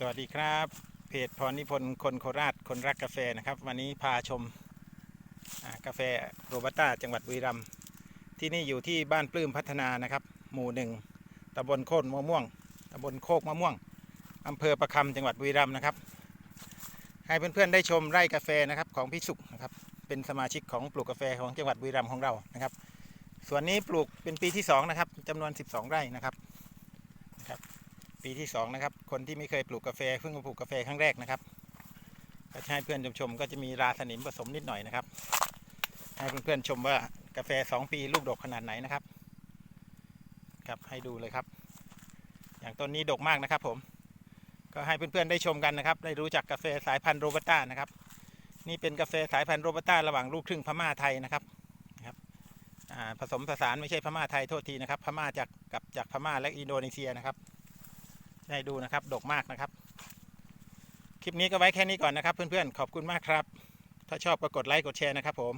สวัสดีครับ เพจพรนิพนธ์คนโคราชคนรักกาแฟนะครับ วันนี้พาชมกาแฟโรบัสต้าจังหวัดบุรีรัมย์ที่นี่อยู่ที่บ้านปลื้มพัฒนานะครับ หมู่หนึ่งตำบลโคกมะม่วงตำบลโคกมะม่วงอำเภอประคำจังหวัดบุรีรัมย์นะครับ ให้เพื่อนๆได้ชมไร่กาแฟนะครับของพี่สุขนะครับเป็นสมาชิกของปลูกกาแฟของจังหวัดบุรีรัมย์ของเรานะครับส่วนนี้ปลูกเป็นปีที่สองนะครับจำนวน 12 ไร่นะครับ ปีที่สองนะครับ คนที่ไม่เคยปลูกกาแฟเพิ่งมาปลูกกาแฟครั้งแรกนะครับก็ให้เพื่อนชมๆก็จะมีราสนิมผสมนิดหน่อยนะครับ ให้เพื่อนๆชมว่ากาแฟสองปีลูกดกขนาดไหนนะครับ ครับให้ดูเลยครับ อย่างต้นนี้ดกมากนะครับ ผม ก็ให้เพื่อนๆได้ชมกันนะครับ ได้รู้จักกาแฟสายพันธุ์โรบัสต้านะครับ นี่เป็นกาแฟสายพันธุ์โรบัสต้าระหว่างลูกครึ่งพม่าไทยนะครับครับผสมผสานไม่ใช่พม่าไทยโทษทีนะครับ พม่าจากกับจากพม่าและอินโดนีเซียนะครับ ได้ดูนะครับ ดกมากนะครับ คลิปนี้ก็ไว้แค่นี้ก่อนนะครับ เพื่อนๆ ขอบคุณมากครับ ถ้าชอบก็กดไลค์กดแชร์นะครับผม